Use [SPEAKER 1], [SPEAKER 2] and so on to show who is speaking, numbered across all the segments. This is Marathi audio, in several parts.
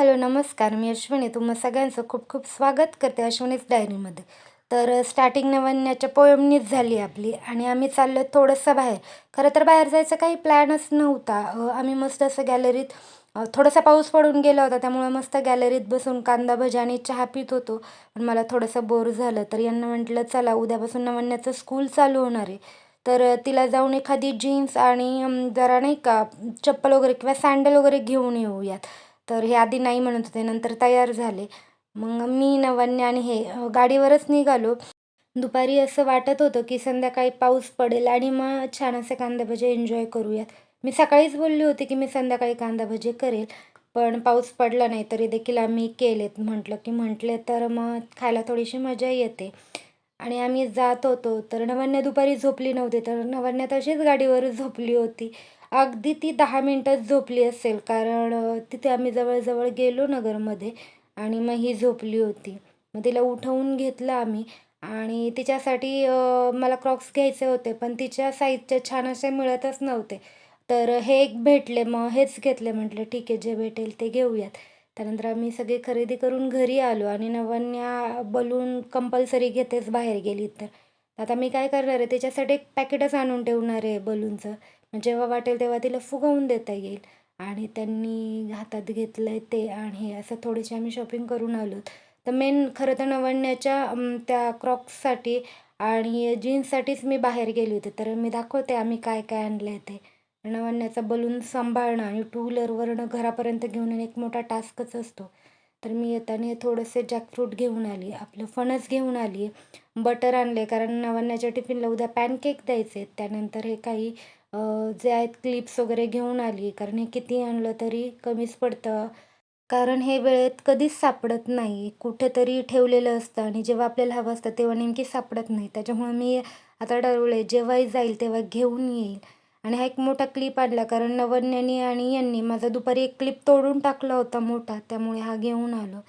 [SPEAKER 1] हॅलो नमस्कार. मी अश्विनी. तुम्हा सगळ्यांचं खूप खूप स्वागत करते अश्विनीच डायरीमध्ये तर स्टार्टिंग नवन्याच्या पोयमनीच झाली आपली आणि आम्ही चाललो थोडंसं बाहेर. खरं तर बाहेर जायचा काही प्लॅनच नव्हता. आम्ही मस्त असं गॅलरीत थोडासा पाऊस पडून गेला होता. त्यामुळे मस्त गॅलरीत बसून कांदा भजा आणि चहा पित होतो. पण मला थोडंसं बोर झालं. तर यांना म्हटलं चला उद्यापासून नवन्याचं स्कूल चालू होणार आहे. तर तिला जाऊन एखादी जीन्स आणि जरा नाही का चप्पल वगैरे किंवा सँडल वगैरे घेऊन येऊयात. तर हे आधी नाही म्हणत होते नंतर तयार झाले. मग मी नवन्या आणि हे गाडीवरच निघालो. दुपारी असं वाटत होतं की संध्याकाळी पाऊस पडेल आणि मग छान असे कांदा भजे एन्जॉय करूयात. मी सकाळीच बोलली होती की मी संध्याकाळी कांदा भजे करेल पण पाऊस पडला नाही तरी देखील आम्ही केलेत. म्हटलं की म्हटले तर मग खायला थोडीशी मजा येते. आणि आम्ही जात होतो तर नवन्या दुपारी झोपली नव्हती तर नवन्या तशीच गाडीवर झोपली होती. अगदी ती दहा मिनटात झोपली असेल कारण तिथे आम्ही जवळजवळ गेलो नगरमध्ये आणि मग ही झोपली होती. मग तिला उठवून घेतलं आम्ही आणि तिच्यासाठी मला क्रॉक्स घ्यायचे होते पण तिच्या साईजचे छान असे मिळतच नव्हते. तर हे एक भेटले मग हेच घेतले म्हटलं ठीक आहे जे भेटेल ते घेऊयात. त्यानंतर आम्ही सगळे खरेदी करून घरी आलो आणि नवन्या बलून कंपल्सरी घेतेच बाहेर गेली तर. आता मी काय करणार आहे त्याच्यासाठी एक पॅकेटच आणून ठेवणार आहे बलूनचं जेव्हा वाटेल तेव्हा तिला फुगवून देता येईल. आणि त्यांनी हातात घेतलं आहे ते आणि असं थोडीशी आम्ही शॉपिंग करून आलो. तर मेन खरं तर नवन्याच्या त्या क्रॉक्ससाठी आणि जीन्ससाठीच मी बाहेर गेली होती. तर मी दाखवते आम्ही काय काय आणलं आहे ते. नवन्याचा बलून सांभाळणं आणि टू व्हीलरवरनं घरापर्यंत घेऊन येणं एक मोठा टास्कच असतो. तर मी येताना थोडंसे जॅकफ्रूट घेऊन आली आपलं फणस घेऊन आली बटर आणले कारण नवन्याच्या टिफिनला उद्या पॅनकेक द्यायचे त्यानंतर हे काही जे आहेत क्लिप्स वगैरे घेऊन आली. कारण हे किती आणलं तरी कमीच पडतं. कारण हे वेळेत कधीच सापडत नाही. कुठेतरी ठेवलेलं असतं आणि जेव्हा आपल्याला हवं असतं तेव्हा नेमकी सापडत नाही. त्याच्यामुळे मी आता ठरवले जेव्हाही जाईल तेव्हा घेऊन येईल. आणि हा एक मोठा क्लिप आणला. कारण नवन्यानी आणि यांनी माझा दुपारी एक क्लिप तोडून टाकला होता मोठा. त्यामुळे हा घेऊन आलो.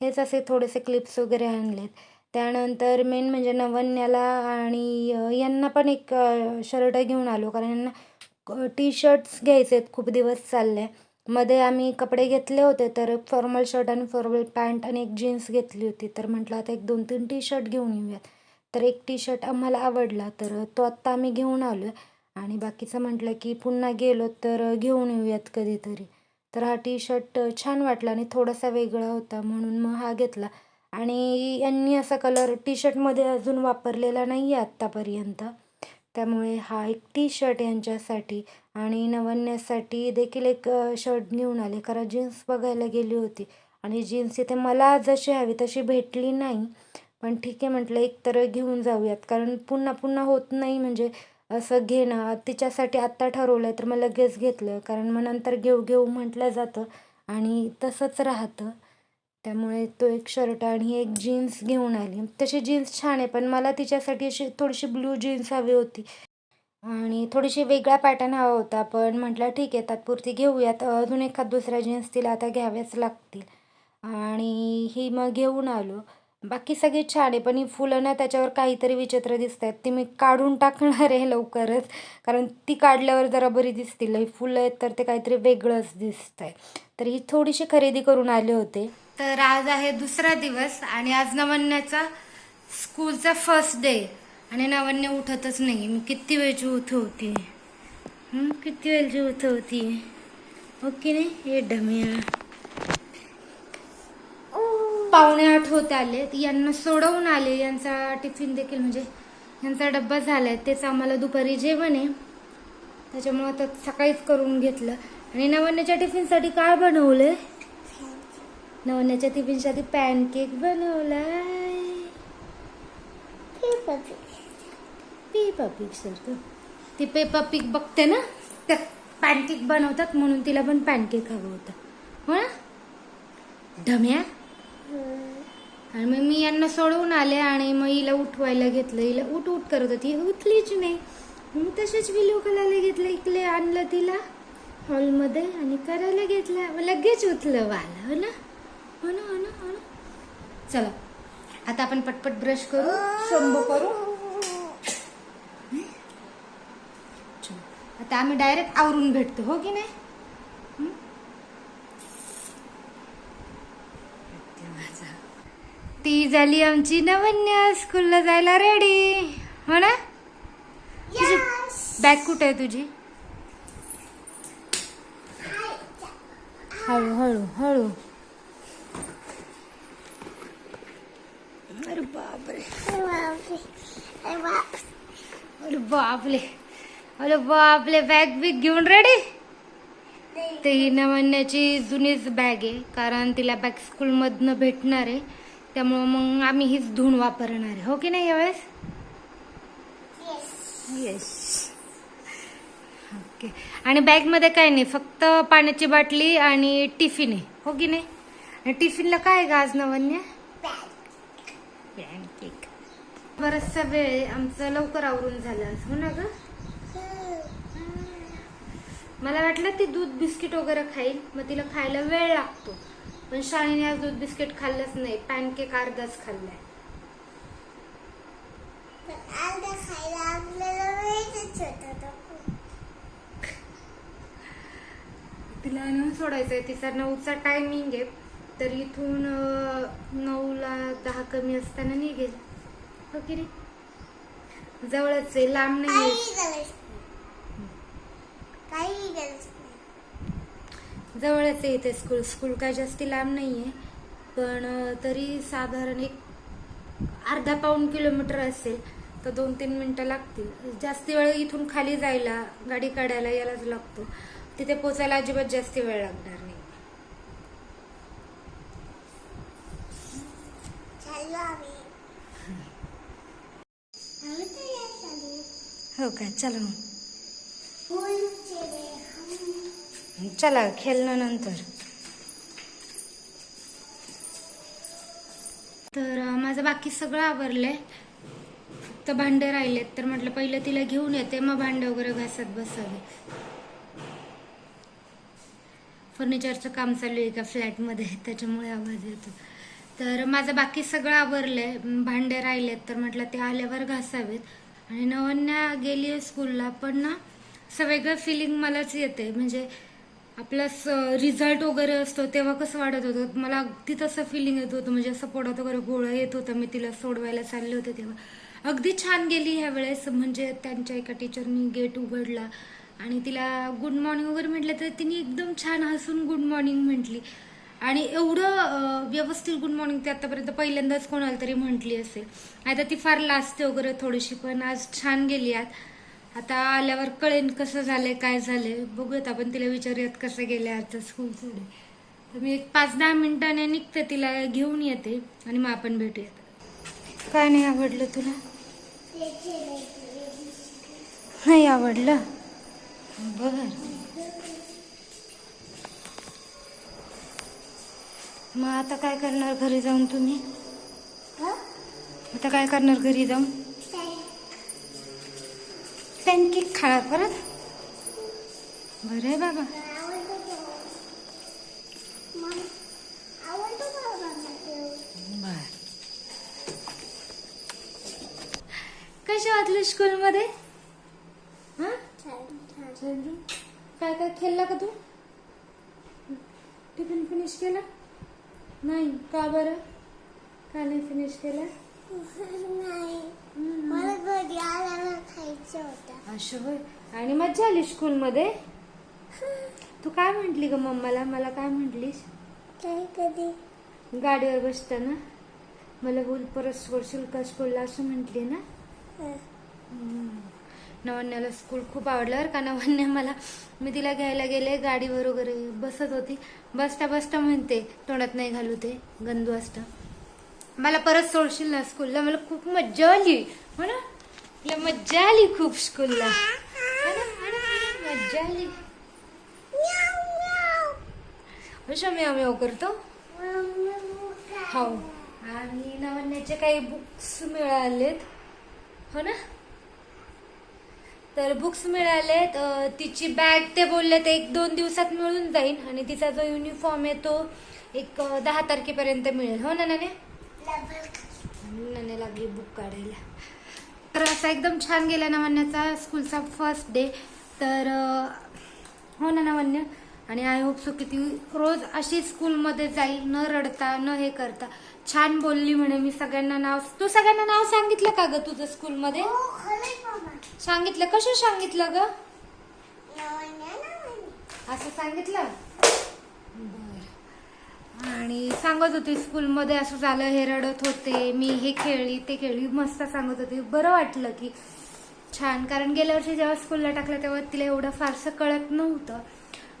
[SPEAKER 1] हेच असे थोडेसे क्लिप्स वगैरे आणलेत. त्यानंतर मेन म्हणजे नवन्याला आणि यांना पण एक शर्ट घेऊन आलो. कारण यांना टी शर्ट्स घ्यायचे आहेत. खूप दिवस चालले. मध्ये आम्ही कपडे घेतले होते तर फॉर्मल शर्ट आणि फॉर्मल पॅन्ट आणि एक जीन्स घेतली होती. तर म्हटलं आता एक दोन तीन टी शर्ट घेऊन येऊयात. तर एक टी शर्ट आम्हाला आवडला. तर तो आत्ता आम्ही घेऊन आलो आहे आणि बाकीचं म्हटलं की पुन्हा गेलो तर घेऊन येऊयात कधीतरी. तर हा टी शर्ट छान वाटला आणि थोडासा वेगळा होता म्हणून मग हा घेतला. आणि यांनी असा कलर टी शर्टमध्ये अजून वापरलेला नाही आहे आत्तापर्यंत. त्यामुळे हा एक टी शर्ट यांच्यासाठी आणि नवन्यासाठी देखील एक शर्ट घेऊन आले. कारण जीन्स बघायला गेली होती. आणि जीन्स इथे मला जशी हवी तशी भेटली नाही. पण ठीक आहे म्हटलं एक तर घेऊन जाऊयात. कारण पुन्हा पुन्हा होत नाही म्हणजे असं घेणं. तिच्यासाठी आत्ता ठरवलं आहे तर मग लगेच घेतलं. कारण मग नंतर घेऊ घेऊ म्हटलं जातं. आणि तसंच राहतं. त्यामुळे तो एक शर्ट आणि एक जीन्स घेऊन आली. तशी जीन्स छान आहे पण मला तिच्यासाठी अशी थोडीशी ब्लू जीन्स हवी होती. आणि थोडीशी वेगळा पॅटर्न हवा होता पण म्हटलं ठीक आहे तात्पुरती घेऊयात. अजून एखाद दुसऱ्या जीन्स तिला आता घ्याव्याच लागतील. आणि ही मग घेऊन आलो. बाकी सगळे छान आहे पण ही फुलं ना त्याच्यावर काहीतरी विचित्र दिसत आहेत ती मी काढून टाकणार आहे लवकरच. कारण ती काढल्यावर जरा बरी दिसतील. ही फुलं आहेत तर ते काहीतरी वेगळंच दिसत आहे तर ही थोडीशी खरेदी करून आले होते. तर आज आहे दुसरा दिवस आणि आज नवन्याचा स्कूलचा फर्स्ट डे. आणि नवन्या उठतच नाही. मी किती वेळची उठवते किती वेळची उठवते ओके नाही? हे डमिया पावणे आठ होत आले. यांना सोडवून आले. यांचा टिफिन देखील म्हणजे यांचा डब्बा झालाय. तेच आम्हाला दुपारी जेवण आहे. त्याच्यामुळे आता सकाळीच करून घेतलं. आणि नवन्याच्या टिफिनसाठी काय बनवलंय? नवन्याच्या टिफिनसाठी पॅनकेक बनवलाय. पेपा पिक सारखं. ती पेपा पिक बघते ना? त्यात पॅनकेक बनवतात म्हणून तिला पण पॅनकेक हवं होतं. हो ना? ढम्या? आणि मग मी यांना सोडवून आले आणि मग हिला उठवायला घेतलं. हिला उठ उठ करत होती. उठलीच नाही. मग तसेच विलो करायला घेतलं. इकडे आणलं तिला हॉलमध्ये आणि करायला घेतलं. लगेच उठलं वाला. हो ना? हो ना हो ना हो ना? चला. आता आपण पटपट ब्रश करू. शंभू करू. चला. आता आम्ही डायरेक्ट आवरून भेटतो. हो की नाही हं? ती झाली आमची नवन्या स्कूलला जायला रेडी हो ना? तुझी बॅग कुठे आहे तुझी? हळू हळू हळू. अरे बापरे. अरे बापले अरे बापले बॅग बिग घेऊन रेडी ते ही नवन्याची जुनीच बॅग आहे कारण तिला बॅग स्कूलमधनं भेटणार आहे. त्यामुळं मग आम्ही हीच धुवून वापरणार आहे. हो की नाही यावेळेस? येस ओके आणि बॅगमध्ये काय नाही फक्त पाण्याची बाटली आणि टिफिन आहे. हो की नाही? आणि टिफिनला काय आहे ग आज नवन्या? पॅनकेक बराचसा वेळ. आमचं लवकर आवरून झालं. हो ना ग? मला वाटलं ती दूध बिस्किट वगैरे खाईल मग तिला खायला वेळ लागतो. पण शाळेने आज दूध बिस्किट खाल्लंच नाही पॅनकेक अर्धाच खाल्लाय. तिला नेऊन सोडायचंय तिचा नऊचा टायमिंग आहे तर इथून नऊला दहा कमी असताना निघेल. हो की नाही? जवळच आहे लांब नाही.
[SPEAKER 2] काही
[SPEAKER 1] जवळच आहे इथे स्कूल. स्कूल काय जास्ती लांब नाही आहे पण तरी साधारण एक अर्धा पाऊण किलोमीटर असेल तर दोन तीन मिनटं लागतील. जास्ती वेळ इथून खाली जायला गाडी काढायला यालाच लागतो. तिथे पोचायला अजिबात जास्ती वेळ लागणार नाही. हो काय चला मग. चला खेळणं नंतर. तर माझं बाकी सगळं आवरलंय. फक्त भांडे राहिलेत. तर म्हटलं पहिलं तिला घेऊन येते. मग भांडे वगैरे घासत बसावे. फर्निचरचं काम चालू आहे का फ्लॅटमध्ये? त्याच्यामुळे आवाज येतो. तर माझं बाकी सगळं आवरलंय. भांडे राहिलेत. तर म्हटलं ते आल्यावर घासावेत. आणि नवन्या गेली आहे स्कूलला पण ना असं वेगळं फिलिंग मलाच येते. म्हणजे आपला रिझल्ट वगैरे असतो तेव्हा कसं वाटत होतं? मला अगदी तसं फिलिंग येत होतं. म्हणजे असं पोटात वगैरे गोळा येत होतं मी तिला सोडवायला चालले होते तेव्हा. अगदी छान गेली ह्या वेळेस. म्हणजे त्यांच्या एका टीचरनी गेट उघडला. आणि तिला गुड मॉर्निंग वगैरे म्हटलं तर तिने एकदम छान हसून गुड मॉर्निंग म्हटली. आणि एवढं व्यवस्थित गुड मॉर्निंग ते आतापर्यंत पहिल्यांदाच कोणाला तरी म्हटली असेल. आता ती फार लाजते वगैरे थोडीशी पण आज छान गेली आत. आता आल्यावर कळेन कसं झालंय काय झालंय. बघूयात आपण तिला विचारूयात कसं गेले आजचं स्कूल पुढे. तर मी एक पाच दहा मिनिटाने निघते तिला घेऊन येते आणि मग आपण भेटूयात. काय नाही आवडलं तुला? नाही आवडलं? बर. मग आता काय करणार घरी जाऊन तुम्ही? आता काय करणार घरी जाऊन पॅनकेक खाणार परत? बरं आहे बाबा.
[SPEAKER 2] आवडतो मला बनवायला.
[SPEAKER 1] बर. कशी वाटली स्कूलमध्ये काय काय खेळला का तू? टिफिन फिनिश केला? नाही का बरं? का नाही फिनिश केला?
[SPEAKER 2] नाही मला घरी आल्यावर खायचं होतं
[SPEAKER 1] असं होय. आणि मज्जा आली स्कूलमध्ये तू काय म्हंटली ग मम्माला? मला काय म्हंटलीस?
[SPEAKER 2] काय कधी?
[SPEAKER 1] गाडीवर बसताना. मला बोल परत सोडशील का स्कूलला असं म्हटली ना. नवन्याला स्कूल खूप आवडलं बरं का. नवन्या मला मी तिला घ्यायला गेले गाडीवर वगैरे बसत होती. बसता बसता म्हणते तोंडात नाही घालू ते गंदू असतं. मला परत सोडशील ना स्कूलला मला खूप मज्जा आली. हो ना? मला मज्जा आली खूप स्कूलला हो हो मज्जा आली.
[SPEAKER 2] हो
[SPEAKER 1] अशा मी आम्ही करतो. हो. आणि नवन्याचे काही बुक्स मिळालेत. हो ना? तर बुक्स मिळालेत. तिची बॅग ते बोलले ते एक दोन दिवसात मिळून जाईल. आणि तिचा जो युनिफॉर्म आहे तो एक दहा तारखेपर्यंत मिळेल. हो ना नाने नाने लागली बुक काढायला. तर असा एकदम छान गेला नवन्याचा स्कूलचा फर्स्ट डे तर हो ना नवन्य आणि आय होप सो की ती रोज अशी स्कूलमध्ये जाईल न रडता न हे करता. छान बोलली म्हणे मी सगळ्यांना नाव. तू सगळ्यांना नाव सांगितलं का ग तुझं स्कूलमध्ये
[SPEAKER 2] हो
[SPEAKER 1] सांगितलं? कसं सांगितलं ग? असं सांगितलं? आणि सांगत होती स्कूलमध्ये असं झालं हे रडत होते मी हे खेळली ते खेळली मस्त सांगत होती. बरं वाटलं की छान. कारण गेल्या वर्षी जेव्हा स्कूलला टाकलं तेव्हा तिला एवढं फारसं कळत नव्हतं.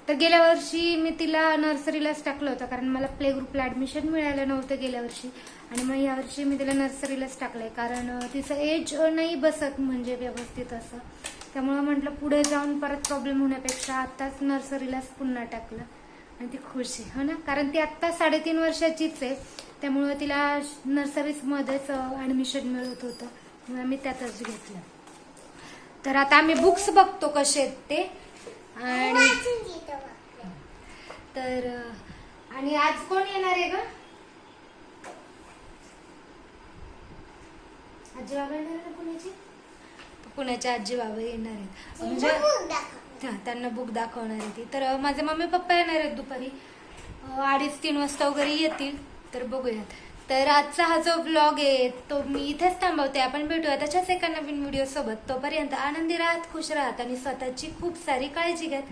[SPEAKER 1] तर गेल्या वर्षी मी तिला नर्सरीलाच टाकलं होतं कारण मला प्ले ग्रुपला ॲडमिशन मिळालं नव्हतं गेल्या वर्षी. आणि मग यावर्षी मी तिला नर्सरीलाच टाकलंय कारण तिचं एज नाही बसत म्हणजे व्यवस्थित असं. त्यामुळं म्हटलं पुढे जाऊन परत प्रॉब्लेम होण्यापेक्षा आत्ताच नर्सरीलाच पुन्हा टाकलं. आणि ती खुश आहे हो ना? कारण ती आत्ता साडेतीन वर्षाचीच आहे. त्यामुळं तिला नर्सरीमध्येच ॲडमिशन मिळत होतं. म्हणून आम्ही त्यातच घेतलं. तर आता आम्ही बुक्स बघतो कसे आहेत ते. आणि. तर आणि आज कोण येणार आहे ग? आजी बाबा येणार आहे पुण्याची पुण्याचे आजी बाबा येणार आहेत. म्हणजे. हा, त्यांना बुक दाखवणार आहे ती. तर माझे मम्मी पप्पा येणार आहेत दुपारी. अडीच तीन वाजता वगैरे येतील. तर बघूयात. तर आजचा हा जो ब्लॉग आहे तो मी इथेच थांबवते. आपण भेटूया त्याच्याच एका नवीन व्हिडिओ सोबत. तोपर्यंत आनंदी राहत खुश राहत आणि स्वतःची खूप सारी काळजी घ्यात